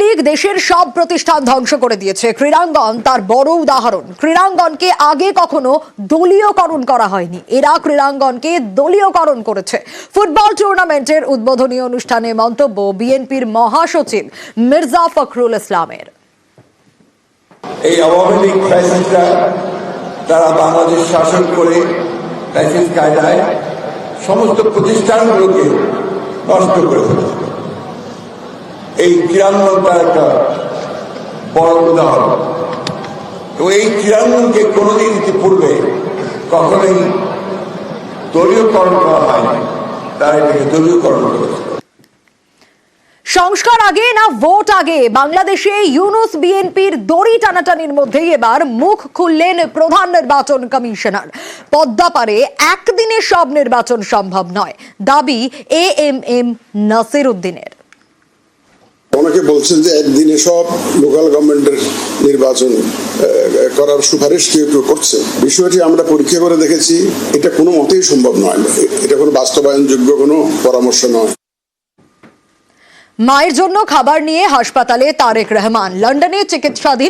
লীগ দেশের সব প্রতিষ্ঠান ধ্বংস করে দিয়েছে। ক্রীড়াঙ্গন তার বড় উদাহরণ। ক্রীড়াঙ্গনকে আগে কখনো দলীয়করণ করা হয়নি। এরা ক্রীড়াঙ্গনকে দলীয়করণ করেছে। ফুটবল টুর্নামেন্টের উদ্বোধনী অনুষ্ঠানে মন্তব্য বিএনপির মহাসচিব মির্জা ফখরুল ইসলামের। এই আওয়ামী লীগ ফ্যাসিস্টরা তারা বাংলাদেশ শাসন করে ফ্যাসিস্ট কায়দায় সমস্ত প্রতিষ্ঠানগুলোকে নষ্ট করে ফেলেছে। এই ক্রীড়াঙ্গন তার একটা বড় উদাহরণ। তো এই ক্রীড়াঙ্গনকে কোনোদিন ইতিপূর্বে কখনোই দলীয়করণ করা হয়নি। তারা এটাকে দলীয়করণ করেছে। সংস্কার আগে না ভোট আগে? বাংলাদেশে ইউনুস বিএনপির দড়ি টানাটানির মধ্যেই এবার মুখ খুললেন প্রধান নির্বাচন কমিশনার। পদ্মাপারে একদিনে সব নির্বাচন সম্ভব নয়। দাবি এ এম এম নাসির উদ্দিনের অনেকে বলছেন যে একদিনে সব লোকাল গভর্নমেন্টের নির্বাচন করার সুপারিশ কেউ কেউ করছে। বিষয়টি আমরা পরীক্ষা করে দেখেছি, এটা কোনো মতেই সম্ভব নয়। এটা কোনো বাস্তবায়নযোগ্য কোনো পরামর্শ নয়। মায়ের জন্য খাবার নিয়ে হাসপাতালে তারেক রহমান, লন্ডনে চিকিৎসাধীন